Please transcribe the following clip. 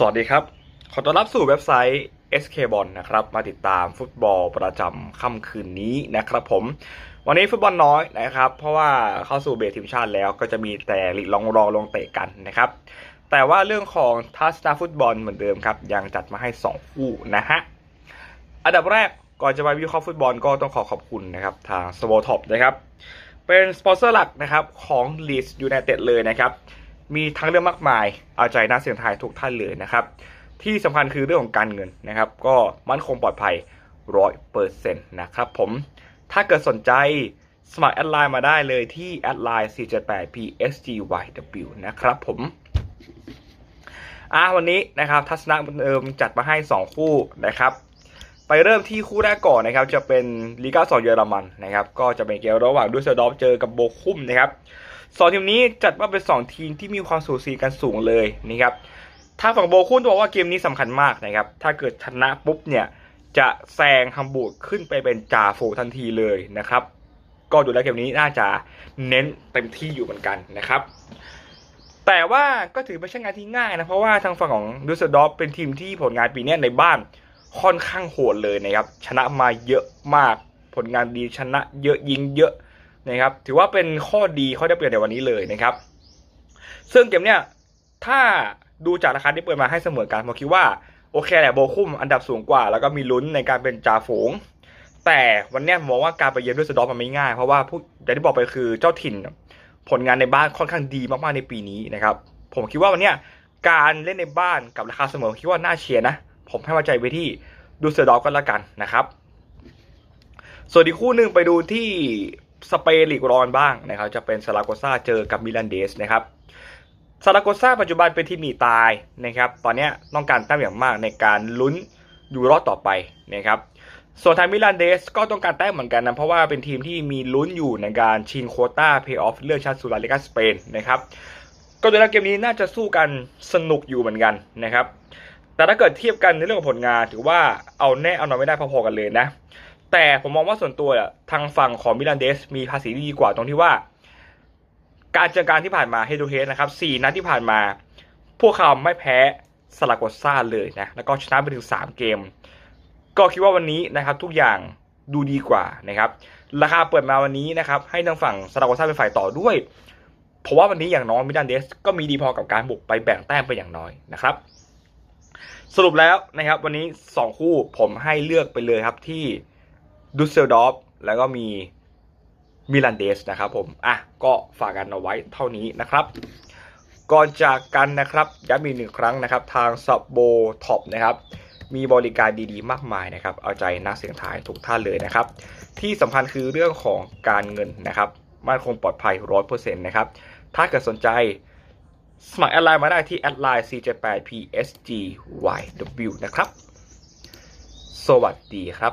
สวัสดีครับ ขอต้อนรับสู่เว็บไซต์ SK b o l นะครับ มาติดตามฟุตบอลประจำค่ำคืนนี้นะครับผม วันนี้ฟุตบอลน้อยนะครับ เพราะว่าเข้าสู่เบรกทีมชาติแล้วก็จะมีแต่ลีกรองรองลงเตะกันนะครับ แต่ว่าเรื่องของทัสนาฟุตบอลเหมือนเดิมครับ ยังจัดมาให้ 2 คู่นะฮะ อันดับแรกก่อนจะไปวิเคราะห์ฟุตบอลก็ต้องขอขอบคุณนะครับ ทางสโ o ท็อปนะครับ เป็นสปอนเซอร์หลักนะครับของ Leeds United เลยนะครับ มีทั้งเรื่องมากมาย เอาใจนักเสี่ยงทายทุกท่านเลยนะครับ ที่สำคัญคือเรื่องของการเงินนะครับ ก็มั่นคงปลอดภัยร้อยเปอร์เซ็นต์นะครับผม ถ้าเกิดสนใจสมัครแอดไลน์มาได้เลยที่แอดไลน์ 478psgyw นะครับผมอะวันนี้นะครับทัศนะเหมือนเดิมจัดมาให้ 2 คู่นะครับ ไปเริ่มที่คู่แรกก่อนนะครับ จะเป็นลีกา2เยอรมันนะครับ ก็จะเป็นเกมระหว่างดูสเซลดอฟเจอกับโบคุมนะครับ สองทีมนี้จัดว่าเป็น2ทีมที่มีความสูสีกันสูงเลยนะครับทางฝั่งโบคุมต้องบอกว่าเกมนี้สำคัญมากนะครับ ถ้าเกิดชนะปุ๊บเนี่ยจะแซงฮัมบูร์กขึ้นไปเป็นจ่าฝูทันทีเลยนะครับ ก็ดูแล้วเกมนี้น่าจะเน้นเต็มที่อยู่เหมือนกันนะครับ แต่ว่าก็ถือไม่ใช่งานที่ง่ายนะเพราะว่าทางฝั่งของดูสดอฟเป็นทีมที่ผลงานปีนี้ในบ้านค่อนข้างโหดเลยนะครับ ชนะมาเยอะมาก ผลงานดีชนะเยอะยิงเยอะ นะครับถือว่าเป็นข้อดีข้อได้เปรียบในวันนี้เลยนะครับ ซึ่งเกมเนี้ยถ้าดูจากราคาที่เปิดมาให้เสมอกันผมคิดว่าโอเคแหละโบคุ้มอันดับสูงกว่า แล้วก็มีลุ้นในการเป็นจ่าฝูง แต่วันเนี้ยมองว่าการไปเยือนด้วยสดอฟมันไม่ง่าย เพราะว่าผู้อย่างที่บอกไปคือเจ้าถิ่น ผลงานในบ้านค่อนข้างดีมากๆในปีนี้นะครับผมคิดว่าวันเนี้ยการเล่นในบ้านกับราคาเสมอคิดว่าน่าเชียร์นะ ผมให้วางใจไปที่ดูเซอร์ดอฟก็แล้วกันนะครับ ส่วนอีกคู่หนึ่งไปดูที่ สเปนลีกรอนบ้างนะครับจะเป็นซาราโกซาเจอกับมิลานเดสนะครับซาราโกซาปัจจุบันเป็นที่มีตายนะครับตอนนี้ต้องการแต้มอย่างมากในการลุ้นอยู่รอดต่อไปนะครับส่วนทางมิลานเดสก็ต้องการแต้มเหมือนกันนะเพราะว่าเป็นทีมที่มีลุ้นอยู่ในการชิงโคต้าเพย์ออฟเลือกชาติสุราลิกาสเปนนะครับก็ดูแล้วเกมนี้น่าจะสู้กันสนุกอยู่เหมือนกันนะครับแต่ถ้าเกิดเทียบกันในเรื่องของผลงานถือว่าเอาแน่เอานอนไม่ได้พอๆกันเลยนะ แต่ผมมองว่าส่วนตัวอะทางฝั่งของมิลานเดสมีภาษีดีกว่าตรงที่ว่า การเจอการที่ผ่านมาเฮดูเฮดนะครับสี่นัดที่ผ่านมา พวกเขาไม่แพ้สลากอซ่าเลยนะแล้วก็ชนะไปถึง 3 เกม ก็คิดว่าวันนี้นะครับทุกอย่างดูดีกว่านะครับ ราคาเปิดมาวันนี้นะครับ ให้ทางฝั่งสลากอซ่าเป็นฝ่ายต่อด้วย เพราะว่าวันนี้อย่างน้อยมิลานเดส ก็มีดีพอกับการบุกไปแบ่งแต้มไปอย่างน้อยนะครับ สรุปแล้วนะครับ วันนี้ 2 คู่ผมให้เลือกไปเลยครับที่ ดูสเซลดอฟแล้วก็มีมิลันเดสนะครับผม อะ ก็ฝากกันเอาไว้เท่านี้นะครับ ก่อนจากกันนะครับย้ำอีกหนึ่งครั้งนะครับ ทางซับโบท็อปนะครับมีบริการดีๆ มากมายนะครับ เอาใจนักเสี่ยงทายทุกท่านเลยนะครับ ที่สำคัญคือเรื่องของการเงินนะครับ มั่นคงปลอดภัย 100%นะครับ ถ้าเกิดสนใจสมัครแอดไลน์มาได้ที่แอดไลน์ c78psgyw นะครับ สวัสดีครับ